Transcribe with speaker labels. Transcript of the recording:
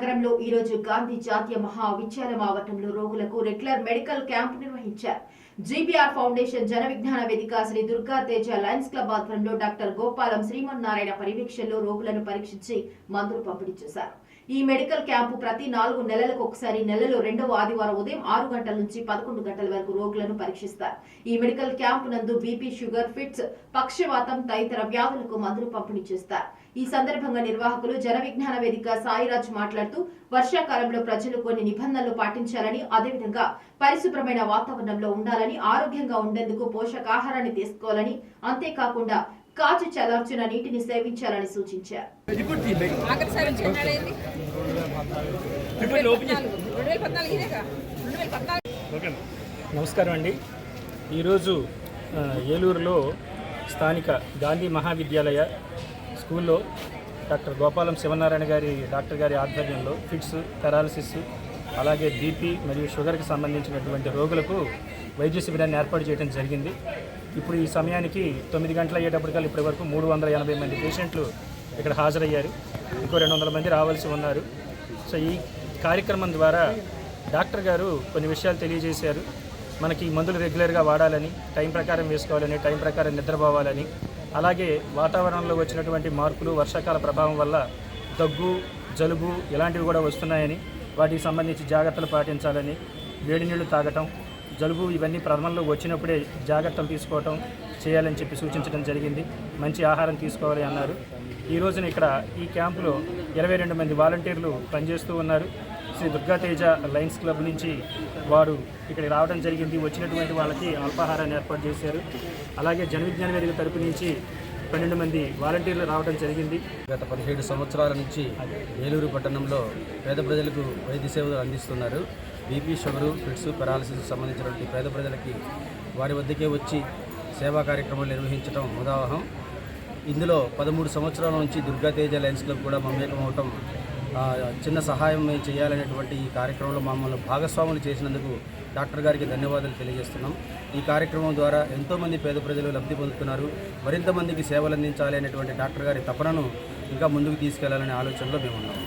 Speaker 1: నగరంలో ఈ రోజు గాంధీ జాతీయ మహా మహావిద్యాలయం ఆవరణంలో రోగులకు రెగ్యులర్ మెడికల్ క్యాంప్ నిర్వహించారు. GBR foundation Jana Vignana Vedika Sri Durga Teja Lions Club ఆధ్వర్యంలో డాక్టర్ గోపాలం శ్రీమన్నారాయణ పర్యవేక్షణలో రోగులను పరీక్షించి మందులు పంపిణీ చేశారు. ఈ మెడికల్ క్యాంపు ప్రతి నాలుగు నెలలకు ఒకసారి నెలలో రెండవ ఆదివారం ఉదయం ఆరు గంటల నుంచి పదకొండు గంటల వరకు రోగులను పరీక్షిస్తారు. ఈ మెడికల్ క్యాంపు నందు బీపీ షుగర్ ఫిట్స్ పక్షవాతం తదితర వ్యాధులకు మందులు పంపిణీ చేస్తారు. ఈ సందర్భంగా నిర్వాహకులు జన విజ్ఞాన వేదిక సాయిరాజ్ మాట్లాడుతూ వర్షాకాలంలో ప్రజలు కొన్ని నిబంధనలు పాటించాలని అదేవిధంగా పరిశుభ్రమైన వాతావరణంలో ఉండాలని ఆరోగ్యంగా ఉండేందుకు పోషకాహారాన్ని తీసుకోవాలని అంతేకాకుండా కాచి చల్లార్చిన నీటిని సేవించాలని సూచించారు.
Speaker 2: నమస్కారం అండి. ఈరోజు ఏలూరులో స్థానిక గాంధీ మహావిద్యాలయ స్కూల్లో డాక్టర్ గోపాలం శివనారాయణ గారి డాక్టర్ గారి ఆధ్వర్యంలో ఫిట్స్ పెరాలసిస్ అలాగే బీపీ మరియు షుగర్కి సంబంధించినటువంటి రోగులకు వైద్య శిబిరాన్ని ఏర్పాటు చేయడం జరిగింది. ఇప్పుడు ఈ సమయానికి తొమ్మిది గంటల అయ్యేటప్పటికల్లా ఇప్పటి వరకు మూడు వందల ఎనభై మంది పేషెంట్లు ఇక్కడ హాజరయ్యారు. ఇంకో రెండు వందల మంది రావాల్సి ఉన్నారు. సో ఈ కార్యక్రమం ద్వారా డాక్టర్ గారు కొన్ని విషయాలు తెలియజేశారు. మనకి మందులు రెగ్యులర్గా వాడాలని టైం ప్రకారం వేసుకోవాలని టైం ప్రకారం నిద్రపోవాలని అలాగే వాతావరణంలో వచ్చినటువంటి మార్పులు వర్షాకాల ప్రభావం వల్ల దగ్గు జలుబు ఇలాంటివి కూడా వస్తున్నాయని వాటికి సంబంధించి జాగ్రత్తలు పాటించాలని వేడి నీళ్ళు తాగటం జలుబు ఇవన్నీ ప్రథమంలో వచ్చినప్పుడే జాగ్రత్తలు తీసుకోవటం చేయాలని చెప్పి సూచించడం జరిగింది. మంచి ఆహారం తీసుకోవాలి అన్నారు. ఈ రోజున ఇక్కడ ఈ క్యాంపులో ఇరవై రెండు మంది వాలంటీర్లు పనిచేస్తూ ఉన్నారు. శ్రీ దుర్గాతేజ లయన్స్ క్లబ్ నుంచి వారు ఇక్కడికి రావడం జరిగింది. వచ్చినటువంటి వాళ్ళకి అల్పాహారాన్ని ఏర్పాటు చేశారు. అలాగే జన విజ్ఞాన వేదిక తరపు నుంచి పన్నెండు మంది వాలంటీర్లు రావడం జరిగింది.
Speaker 3: గత పదిహేడు సంవత్సరాల నుంచి ఏలూరు పట్టణంలో పేద ప్రజలకు వైద్య సేవలు అందిస్తున్నారు. బీపీ షుగరు ఫిట్స్ పెరాలసిస్ సంబంధించినటువంటి పేద ప్రజలకి వారి వద్దకే వచ్చి సేవా కార్యక్రమాలు నిర్వహించడం ఉదాహరణ ఇందులో పదమూడు సంవత్సరాల నుంచి దుర్గా తేజ లయన్స్ క్లబ్ కూడా మమేకం అవటం చిన్న సహాయం మేము చేయాలనేటువంటి ఈ కార్యక్రమంలో మమ్మల్ని భాగస్వాములు చేసినందుకు డాక్టర్ గారికి ధన్యవాదాలు తెలియజేస్తున్నాం. ఈ కార్యక్రమం ద్వారా ఎంతోమంది పేద ప్రజలు లబ్ధి పొందుతున్నారు. మరింతమందికి సేవలు అందించాలి అనేటువంటి డాక్టర్ గారి తపనను ఇంకా ముందుకు తీసుకెళ్ళాలనే ఆలోచనలో మేము ఉన్నాం